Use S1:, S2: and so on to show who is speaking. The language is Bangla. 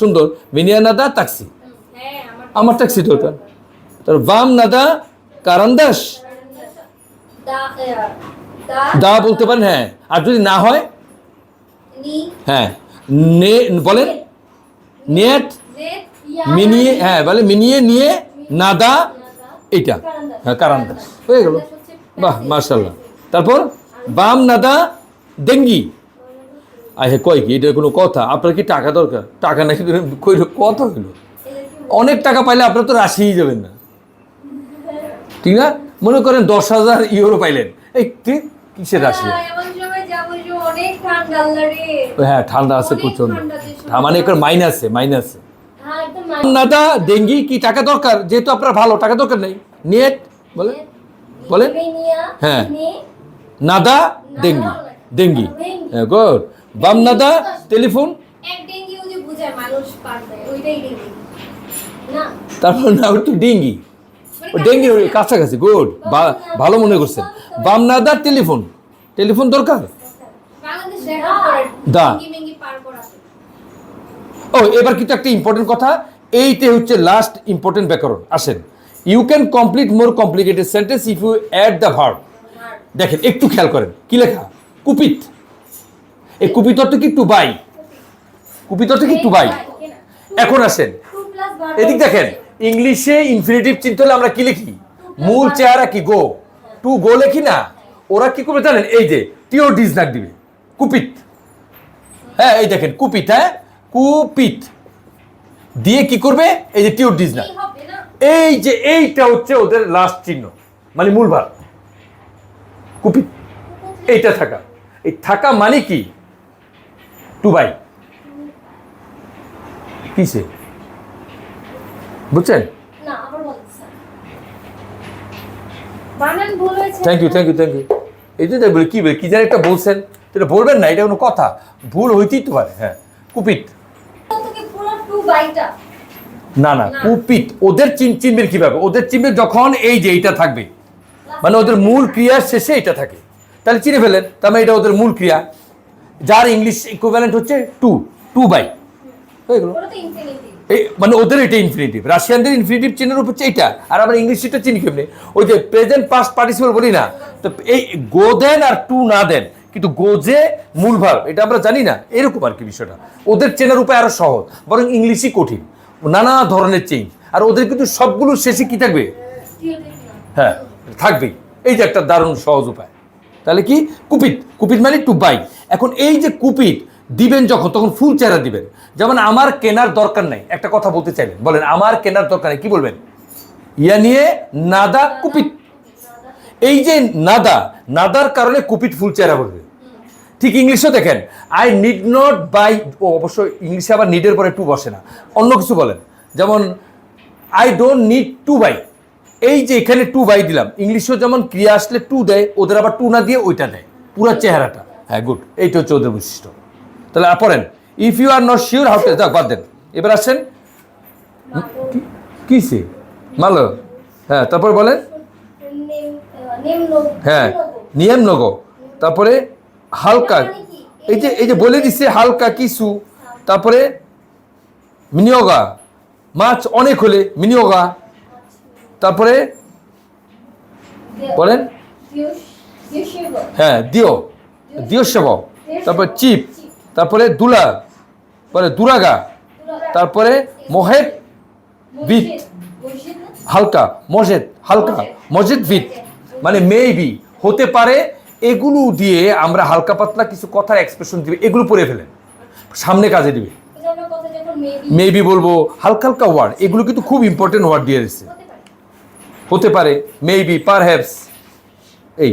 S1: সুন্দর, মিনিয়া নাদা ট্যাক্সি
S2: আমার
S1: ট্যাক্সি দরকার তার বাম নাদা কারান্দাস
S2: দা
S1: বলতে পারেন হ্যাঁ। আর যদি না হয়? হ্যাঁ। নে বলেন নেট মিনিয়ে হ্যাঁ বলে মিনিয়ে নিয়ে নাদা, এইটা। হ্যাঁ কারান্দাস হয়ে গেল। বাহ মার্শাল্লাহ তারপর বাম নাদা ডেঙ্গি আহে কয় কি? এটা কোনো কথা? আপনার কি টাকা দরকার? টাকা নাকি কইল কত হইল। অনেক টাকা পাইলে আপনার তো রাশিই যাবেন না। ঠিক না? মনে করেন দশ হাজার ইউরো পাইলেন। এই ঠিক কিসের রাশি?
S2: হ্যাঁ, ঠান্ডা
S1: হ্যাঁ ঠান্ডা আছে প্রচণ্ড মানে একটা মাইনাসে মাইনাসে নাদা ডেঙ্গি কি টাকা দরকার? যেহেতু আপনার ভালো টাকা দরকার নেই। নেট বলে? বলেন হ্যাঁ। নাদা ডেঙ্গি। ডেঙ্গি। হ্যাঁ গুড বাম নাদা টেলিফোন? তারপর না একটু ডেঙ্গি। ও ডেঙ্গি কাছাকাছি গুড ভালো মনে করছেন বাম নাদা টেলিফোন। টেলিফোন দরকার? দা। ও এবার কিন্তু একটা ইম্পর্টেন্ট কথা। এইতে হচ্ছে লাস্ট ইম্পর্টেন্ট ব্যাকরণ। আসেন। You can complete more complicated sentence if you add the verb দেখেন একটু খেয়াল করেন। কি লেখা? কুপিত। এই কুপিত অর্থ কি টু বাই কুপিত অর্থ কি টু বাই এখন আসেন। এদিক দেখেন, ইংলিশে ইনফিনিটিভ চিনতে হলে আমরা কি লিখি? মূল চেহারা কি? গো। টু গো লেখি না? ওরা কি করবে জানেন? এই যে টিও ডিজ নাক দিবে। কুপিত। হ্যাঁ এই দেখেন, কুপিত হ্যাঁ? কুপিত। দিয়ে কি করবে? এই যে টিও ডিজ নাক। এই যে, এইটা হচ্ছে ওদের লাস্ট চিহ্ন মানে মূল ভাব কুপিত। এইটা থাকা। এই থাকা মানে কি? টু বাই কিসে? বুঝছেন? Thank you thank you thank you এই জন্য বলি কি কি যেন একটা বলছেন। এটা বলবেন না এটা কোনো কথা। ভুল হইতেই তো পারে হ্যাঁ। কুপিত। না না। কুপিত। ওদের চিন চিনবেন কীভাবে? ওদের চিনবে যখন এই যে এইটা থাকবে। মানে ওদের মূল ক্রিয়ার শেষে এটা থাকে। তাহলে চিনে ফেলেন তার মানে এটা ওদের মূল ক্রিয়া। যার ইংলিশ ইকুইভ্যালেন্ট হচ্ছে টু টু বাই হয়ে গেল।
S2: ওটা তো ইনফিনিটি
S1: এই মানে ওদের এটা ইনফিনিটিভ রাশিয়ানদের ইনফিনিটিভ চিহ্নের উপর হচ্ছে এইটা। আর আমরা ইংলিশ ইংলিশটা চিনি কেমনি? ওই যে প্রেজেন্ট পাস্ট পার্টিসিপল বলি না। তো এই গো দেন আর টু না দেন কিন্তু গো যে মূল ভাব এটা আমরা জানি না। এরকম আর কি বিষয়টা। ওদের চেনার উপায় আরও সহজ বরং ইংলিশই কঠিন। নানা ধরনের চেঞ্জ আর ওদের কিন্তু সবগুলো শেষে কি থাকবে? হ্যাঁ থাকবেই। এই যে একটা দারুণ সহজ উপায়। তাহলে কি? কুপিত। কুপিত মানে টু বাই এখন এই যে কুপিত দিবেন যখন, তখন ফুল চেহারা দিবেন। যেমন আমার কেনার দরকার নাই। একটা কথা বলতে চাইলেন। বলেন, আমার কেনার দরকার নেই। কি বলবেন? ইয়া নিয়ে নাদা কুপিত। এই যে নাদা, নাদার কারণে কুপিত ফুল চেহারা বলবে। ঠিক ইংলিশও দেখেন আই নিড নট বাই ও অবশ্য ইংলিশে আবার নিডের পরে টু বসে না। অন্য কিছু বলেন। যেমন I don't need to buy এই যে এখানে টু বাই দিলাম ইংলিশেও যেমন ক্রিয়া আসলে টু দেয় ওদের আবার টু না দিয়ে ওইটা দেয় পুরো চেহারাটা। হ্যাঁ গুড এইটা হচ্ছে ওদের বৈশিষ্ট্য। তাহলে আ, পড়েন। If you are not sure how to বাদ দেন। এবার আসেন। কি- কিসে মালো। হ্যাঁ তারপর বলেন। হ্যাঁ নিয়ম নগ তারপরে হালকা। এই যে এই যে বলে দিচ্ছে হালকা কিছু। তারপরে মিনিয়োগা মাছ অনেক হলে মিনিয়োগা তারপরে বলেন? হ্যাঁ দিও। দিও সেব তারপরে চিপ। তারপরে দুলা। পরে দুরাগা। তারপরে মোহেদ বিট। হালকা মসজিদ হালকা মসজিদ ভিত মানে মেবি হতে পারে এগুলো দিয়ে আমরা হালকা পাতলা কিছু কথার এক্সপ্রেশন দিবে এগুলো পড়ে ফেলেন। সামনে কাজে দিবে।
S2: মেবি
S1: বলব হালকা হালকা ওয়ার্ড এগুলো কিন্তু খুব ইম্পর্টেন্ট ওয়ার্ড দিয়ে এসেছে হতে পারে মেবি পার এই।